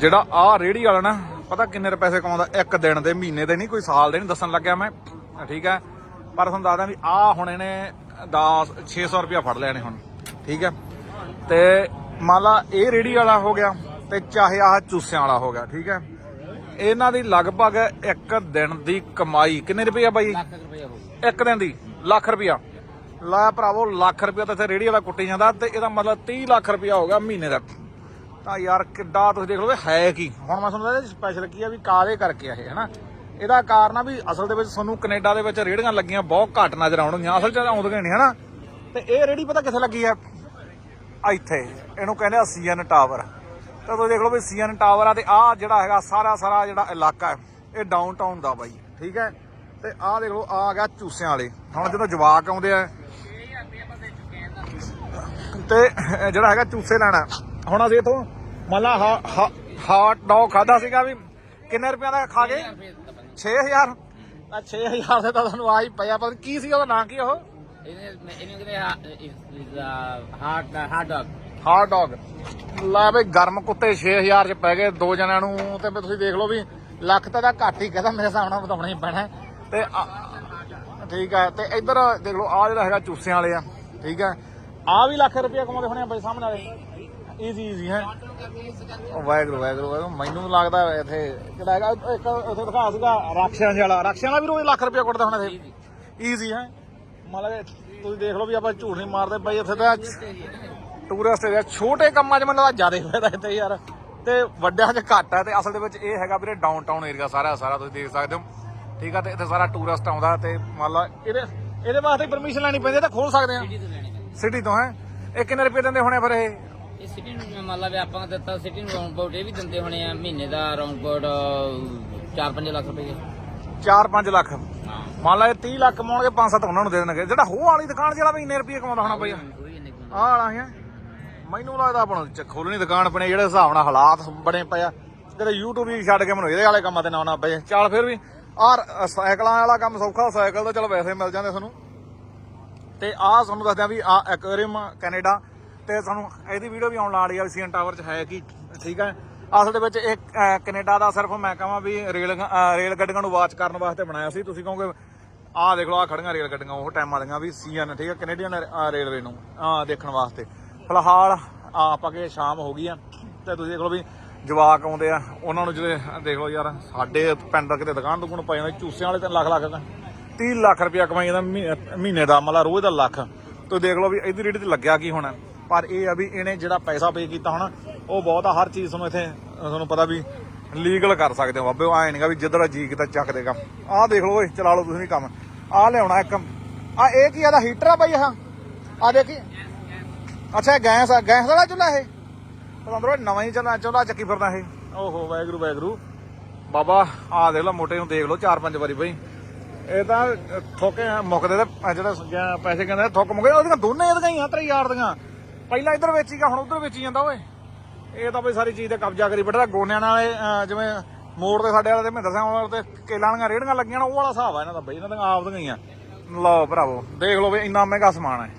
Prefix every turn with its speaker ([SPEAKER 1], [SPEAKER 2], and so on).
[SPEAKER 1] ਜਿਹੜਾ ਆ ਰੇੜੀ ਵਾਲਾ ਨਾ ਪਤਾ ਕਿੰਨੇ ਰੁਪਏ ਪੈਸੇ ਕਮਾਉਂਦਾ? ਇੱਕ ਦਿਨ ਦੇ ਮਹੀਨੇ ਦੇ ਨਹੀਂ ਕੋਈ ਸਾਲ ਦੇ ਨਹੀਂ ਦੱਸਣ ਲੱਗਿਆ ਮੈਂ। ਠੀਕ ਹੈ? ਪਰ ਤੁਹਾਨੂੰ ਦੱਸਦਾ ਵੀ ਆ ਹੁਣ ਇਹਨੇ 10 600 ਰੁਪਇਆ ਫੜ ਲਿਆ ਨੇ ਹੁਣ। ਠੀਕ ਹੈ? ਤੇ ਮੰਨ ਲਾ ਇਹ ਰੇੜੀ ਵਾਲਾ ਹੋ ਗਿਆ ਤੇ ਚਾਹੇ ਆਹ ਚੂਸਿਆਂ ਵਾਲਾ ਹੋ ਗਿਆ ਠੀਕ ਹੈ? ਇਹਨਾਂ ਦੀ ਲਗਭਗ ਇੱਕ ਦਿਨ ਦੀ ਕਮਾਈ ਕਿੰਨੇ ਰੁਪਏ ਬਾਈ?
[SPEAKER 2] ਲੱਖ
[SPEAKER 1] ਇੱਕ ਦਿਨ ਦੀ ਲੱਖ ਰੁਪਇਆ। ਲੈ ਭਰਾਵੋ ਲੱਖ ਰੁਪਇਆ ਤਾਂ ਇੱਥੇ ਰੇੜੀ ਵਾਲਾ ਕੁੱਟੀ ਜਾਂਦਾ ਤੇ ਇਹਦਾ ਮਤਲਬ 30 ਲੱਖ ਰੁਪਇਆ ਹੋ ਗਿਆ ਮਹੀਨੇ ਦਾ ਤਾਂ ਯਾਰ ਕਿੱਡਾ ਤੁਸੀਂ ਦੇਖ ਲਓ ਵੀ ਹੈ ਕੀ। ਹੁਣ ਮੈਂ ਤੁਹਾਨੂੰ ਦੱਸਦਾ ਸਪੈਸ਼ਲ ਕੀ ਆ ਵੀ ਕਾਦੇ ਕਰਕੇ ਆ ਇਹ, ਹਨਾ। ਇਹਦਾ ਕਾਰਨ ਆ ਵੀ ਅਸਲ ਦੇ ਵਿੱਚ ਤੁਹਾਨੂੰ ਕੈਨੇਡਾ ਦੇ ਵਿੱਚ ਰੇੜੀਆਂ ਲੱਗੀਆਂ, ਬਹੁਤ ਘੱਟ ਨਜ਼ਰ ਆਉਣਗੀਆਂ ਅਸਲ ਚ ਆਉਂਦੀਆਂ ਨਹੀਂ, ਹਨਾ। ਤੇ ਇਹ ਰੇੜੀ ਪਤਾ ਕਿੱਥੇ ਲੱਗੀ ਆ? ਇੱਥੇ, ਇਹਨੂੰ ਕਹਿੰਦੇ ਆ ਸੀਐਨ ਟਾਵਰ। ਤਾਂ ਤੁਸੀਂ ਦੇਖ ਲਓ ਵੀ ਸੀਐਨ ਟਾਵਰ ਆ ਤੇ ਆ ਜਿਹੜਾ ਹੈਗਾ ਸਾਰਾ ਸਾਰਾ ਜਿਹੜਾ ਇਲਾਕਾ ਹੈ, ਇਹ ਡਾਊਨਟਾਊਨ ਦਾ ਬਾਈ, ਠੀਕ ਹੈ। ਤੇ ਆਹ ਦੇਖ ਲਓ, ਆ ਆ ਗਿਆ ਚੂਸਿਆਂ ਵਾਲੇ। ਹੁਣ ਜਦੋਂ ਜਵਾਕ ਆਉਂਦੇ ਆ, ਤੇ ਜਿਹੜਾ ਹੈਗਾ ਚੂਸੇ ਲੈਣਾ। ਹੁਣ ਅਸੀਂ ਇਥੋਂ ਮੰਨ ਲਾ ਹਾਟ ਡੌਗ ਖਾਦਾ ਸੀਗਾ ਵੀ ਕਿੰਨੇ ਰੁਪਿਆਂ ਦਾ ਖਾ ਗਏ? 6000 ਆ 6000 ਦੇ ਤਾਂ ਤੁਹਾਨੂੰ ਆ ਹੀ ਪਿਆ ਪਰ ਕੀ ਸੀ ਉਹਦਾ ਨਾਂ ਕੀ ਉਹ?
[SPEAKER 2] ਇਹਨੇ ਇਹਨੂੰ ਡੌਗ
[SPEAKER 1] ਹਾਟ ਡੌਗ ਲੈ ਬਈ ਗਰਮ ਕੁੱਤੇ 6000 ਚ ਪੈ ਗਏ ਦੋ ਜਣਿਆਂ ਨੂੰ ਤੇ ਤੁਸੀਂ ਦੇਖ ਲਓ ਵੀ ਲੱਖ ਤਾਂ ਦਾ ਘੱਟ ਹੀ ਕਹਿੰਦਾ ਮੇਰੇ ਹਿਸਾਬ ਨਾਲ ਵਧਾਉਣਾ ਹੀ ਪੈਣਾ। ਤੇ ਠੀਕ ਹੈ ਤੇ ਇੱਧਰ ਦੇਖ ਲਓ ਆ ਜਿਹੜਾ ਹੈਗਾ ਚੂਸਿਆਂ ਵਾਲੇ ਆ ਠੀਕ ਹੈ ਆ ਵੀ ਲੱਖ ਰੁਪਏ ਕਮਾਉਂਦੇ ਹੋਣੇ ਆ ਬਈ ਸਾਹਮਣੇ ਵਾਲੇ। ਈਜ਼ੀ ਈਜ਼ੀ ਹੈ? ਉਹ ਵਾਹਿਗੁਰੂ ਵਾਹਿਗੁਰੂ ਮੈਨੂੰ ਲੱਗਦਾ ਇੱਥੇ ਕਿਹੜਾ ਹੈਗਾ? ਇੱਕ ਉੱਥੇ ਦਿਖਾ ਸੀਗਾ ਰਾਖਸ਼ਾਂ ਵਾਲਾ। ਰਾਖਸ਼ਾਂ ਵਾਲਾ ਵੀ ਰੋਜ਼ ਲੱਖ ਰੁਪਏ ਕੁੱਟਦਾ ਹੋਣਾ ਇੱਥੇ। ਈਜ਼ੀ ਹੈ? ਮਤਲਬ ਤੁਸੀਂ ਦੇਖ ਲਓ ਵੀ ਆਪਾਂ ਝੂਠ ਨਹੀਂ ਮਾਰਦੇ। ਬਈ ਇੱਥੇ ਤਾਂ ਟੂਰਿਸਟ ਏਰੀਆ ਛੋਟੇ ਕੰਮਾਂ 'ਚ ਮੈਨੂੰ ਲੱਗਦਾ ਜ਼ਿਆਦਾ ਫਾਇਦਾ ਇੱਥੇ ਯਾਰ। ਤੇ ਵੱਡਿਆਂ 'ਚ ਘੱਟ ਹੈ ਤੇ ਅਸਲ ਦੇ ਵਿੱਚ ਇਹ ਹੈਗਾ ਵੀਰੇ ਡਾਊਨਟਾਊਨ ਏਰੀਆ ਸਾਰਾ ਸਾਰਾ ਤੁਸੀਂ ਦੇਖ ਸਕਦੇ ਹੋ। ਠੀਕ ਆ ਤੇ ਇੱਥੇ ਸਾਰਾ ਟੂਰਿਸਟ ਆਉਂਦਾ ਤੇ ਮੰਨ ਲਾ ਇਹਦੇ ਇਹਦੇ ਵਾਸਤੇ ਪਰਮਿਸ਼ਨ ਲੈਣੀ ਪੈਂਦੀ ਹੈ ਤਾਂ ਖੋਲ ਸਕਦੇ ਆ
[SPEAKER 2] ਤੋਂ।
[SPEAKER 1] ਸਿਟੀ ਤੋਂ ਹੈ? ਇਹ ਕਿੰਨੇ ਰੁਪਏ ਦਿੰਦੇ ਹੋਣੇ ਫਿਰ ਇਹ?
[SPEAKER 2] ਇਹ ਸਿਟੀ ਨੂੰ ਮੰਨ ਲਾ ਵੀ ਆਪਾਂ ਦਿੱਤਾ ਸਿਟੀ ਨੂੰ ਰਾਉਂਡ ਬਾਊਟ ਇਹ ਵੀ ਦਿੰਦੇ ਹੋਣੇ ਆ ਮਹੀਨੇ ਦਾ ਰਾਉਂਡ ਬਾਊਟ 4-5 ਲੱਖ ਰੁਪਏ।
[SPEAKER 1] 4-5 ਲੱਖ।
[SPEAKER 2] ਹਾਂ।
[SPEAKER 1] ਮੰਨ ਲਾ ਇਹ 30 ਲੱਖ ਕਮਾਉਣਗੇ 5-7 ਉਹਨਾਂ ਨੂੰ ਦੇ ਦੇਣਗੇ। ਜਿਹੜਾ ਹੋ ਵਾਲੀ ਦੁਕਾਨ ਜਿਹੜਾ ਵੀ ਇੰਨੇ ਰੁਪਏ ਕਮਾਉਂਦਾ ਹੋਣਾ ਬਈ
[SPEAKER 2] ਕੋਈ ਇੰਨੇ ਕੁ
[SPEAKER 1] ਆਹ ਵਾਲਾ ਹੈ ਮੈਨੂੰ ਲੱਗਦਾ ਆਪਣਾ ਚ- ਖੋਲਣੀ ਦੁਕਾਨ ਬਣੇ ਜਿਹੜੇ ਹਿਸਾਬ ਨਾਲ ਹਾਲਾਤ ਬਣੇ ਪਏ ਆ। ਕਿਤੇ YouTube ਵੀ ਛੱਡ ਕੇ ਮੈਨੂੰ ਇਹਦੇ ਵਾਲੇ ਕੰਮਾਂ ਤੇ ਨਾ ਆਉਣਾ ਪਏ। ਚੱਲ ਫਿਰ ਵੀ ਆਹ ਸਾਈਕਲਾਂ ਵਾਲਾ ਕੰਮ ਸੌਖਾ ਸਾਈਕਲ ਤਾਂ ਚਲ ਵੈਸੇ ਮਿਲ ਜਾਂਦੇ ਤੁਹਾਨੂੰ। ਤੇ ਆਹ ਤੁਹਾਨੂੰ ਦੱਸਦਿਆਂ ਵੀ ਆ ਐਕੁਆਰੀਅਮ ਕੈਨੇਡਾ ਤੇ ਸਾਨੂੰ ਇਹਦੀ ਵੀਡੀਓ ਵੀ ਆਉਣ ਵਾਲੀ ਆ ਸੀਐਨ ਟਾਵਰ 'ਚ ਹੈ ਕੀ ਠੀਕ ਹੈ ਅਸਲ ਦੇ ਵਿੱਚ ਇਹ ਅਹ, ਕੈਨੇਡਾ ਦਾ ਸਿਰਫ ਮੈਂ ਕਹਾਂ ਵੀ ਰੇਲ ਰੇਲ ਗੱਡੀਆਂ ਨੂੰ ਵਾਚ ਕਰਨ ਵਾਸਤੇ ਬਣਾਇਆ ਸੀ। ਤੁਸੀਂ ਕਹੋਗੇ ਆਹ ਦੇਖ ਲਓ ਆ ਖੜੀਆਂ ਰੇਲ ਗੱਡੀਆਂ ਉਹ ਟਾਈਮਾਂ ਦੀਆਂ ਵੀ ਸੀਐਨ ਠੀਕ ਹੈ ਕੈਨੇਡੀਅਨ ਰੇਲਵੇ ਨੂੰ ਆ ਦੇਖਣ ਵਾਸਤੇ। ਫਿਲਹਾਲ ਆਪਾਂ ਕਿ ਸ਼ਾਮ ਹੋ ਗਈ ਆ ਤੇ ਤੁਸੀਂ ਦੇਖ ਲਓ ਵੀ ਜਵਾਕ ਆਉਂਦੇ ਆ ਉਹਨਾਂ ਨੂੰ ਜਿਹੜੇ ਦੇਖ ਲਓ ਯਾਰ ਸਾਡੇ ਪਿੰਡ ਕਿਤੇ ਦੁਕਾਨ ਦੁਕਾਨ ਪੈ ਜਾਂਦੇ ਚੂਸਿਆਂ ਵਾਲੇ ਤਾਂ ਲੱਖ ਲੱਖ ਦਾ। 30 ਲੱਖ ਰੁਪਇਆ ਕਮਾਈ ਜਾਂਦਾ ਮਹੀ- ਮਹੀਨੇ ਦਾ ਮਤਲਬ ਰੋਜ਼ ਦਾ ਲੱਖ। ਤੁਸੀਂ ਦੇਖ ਲਓ ਵੀ ਇਹਦੀ ਰੇੜੀ ਤੇ ਲੱਗਿਆ ਕੀ ਹੋਣਾ। ਪਰ ਇਹ ਆ ਵੀ ਇਹਨੇ ਜਿਹੜਾ ਪੈਸਾ ਪੇ ਕੀਤਾ ਹੋਣਾ, ਉਹ ਬਹੁਤ ਆ, ਹਰ ਚੀਜ਼ ਤੁਹਾਨੂੰ ਇੱਥੇ ਤੁਹਾਨੂੰ ਪਤਾ ਵੀ ਲੀਗਲ ਕਰ ਸਕਦੇ ਹੋ ਬਾਬੇ, ਉਹ ਐ ਨਹੀਂਗਾ ਵੀ ਜਿੱਧਰ ਜੀ ਕੀਤਾ ਚੱਕ ਦੇਗਾ ਆਹ ਦੇਖ ਲਓ ਓਏ, ਚਲਾ ਲਓ ਤੁਸੀਂ ਵੀ ਕੰਮ। ਆਹ ਲਿਆਉਣਾ ਇੱਕ। ਆ ਇਹ ਕੀ ਆਦਾ ਹੀਟਰ ਆ ਬਾਈ ਆਹ? ਆ ਦੇਖੀ। ਅੱਛਾ, ਇਹ ਗੈਸ ਆ, ਗੈਸ ਵਾਲਾ ਚੁੱਲ੍ਹਾ ਇਹ? ਪਤੰਦਰੋ ਨਵਾਂ ਹੀ ਚੱਲਣਾ ਚੁੱਲਾ ਚੱਕੀ ਫਿਰਦਾ ਇਹ। ਓਹੋ, ਵਾਹਿਗੁਰੂ ਵਾਹਿਗੁਰੂ। ਬਾਬਾ ਆ ਦੇਖ ਲਓ, ਮੋਟੇ ਨੂੰ ਦੇਖ ਲਓ, ਚਾਰ ਪੰਜ ਵਾਰੀ ਬਈ। ਇਹ ਤਾਂ ਥੋਕੇ ਮੁੱਕਦੇ ਤੇ ਜਿਹੜਾ ਪੈਸੇ ਕਹਿੰਦੇ ਥੁੱਕ ਮੁੱਕੇ ਉਹਦੀਆਂ ਦੋਨੇ ਇਹਦੀਆਂ ਹੀ ਆ ਤੇਰੇ ਦੀਆਂ ਪਹਿਲਾਂ ਇੱਧਰ ਵੇਚੀਗਾ, ਹੁਣ ਉੱਧਰ ਵੇਚੀ ਜਾਂਦਾ ਓਏ। ਇਹ ਤਾਂ ਬਈ ਸਾਰੀ ਚੀਜ਼ ਤੇ ਕਬਜ਼ਾ ਕਰੀ ਬੈਠਾ, ਗੋਨਿਆਂ ਨਾਲ ਜਿਵੇਂ ਮੋੜ ਤੇ ਸਾਡੇ ਵਾਲੇ ਤੇ ਮਹਿੰਦਰ ਸਿੰਘ ਵਾਲੇ ਤੇ ਕੇਲਾਂ ਵਾਲੀਆਂ ਰੇੜੀਆਂ ਲੱਗੀਆਂ ਨਾ, ਉਹ ਵਾਲਾ ਹਿਸਾਬ ਆ ਇਹਨਾਂ ਦਾ ਬਈ, ਇਹਨਾਂ ਦੀਆਂ ਆਪ ਦੀਆਂ ਹੀ ਆ। ਲਓ ਭਰਾਵੋ, ਦੇਖ ਲਓ ਵੀ ਇੰਨਾ ਮਹਿੰਗਾ ਸਮਾਨ ਹੈ।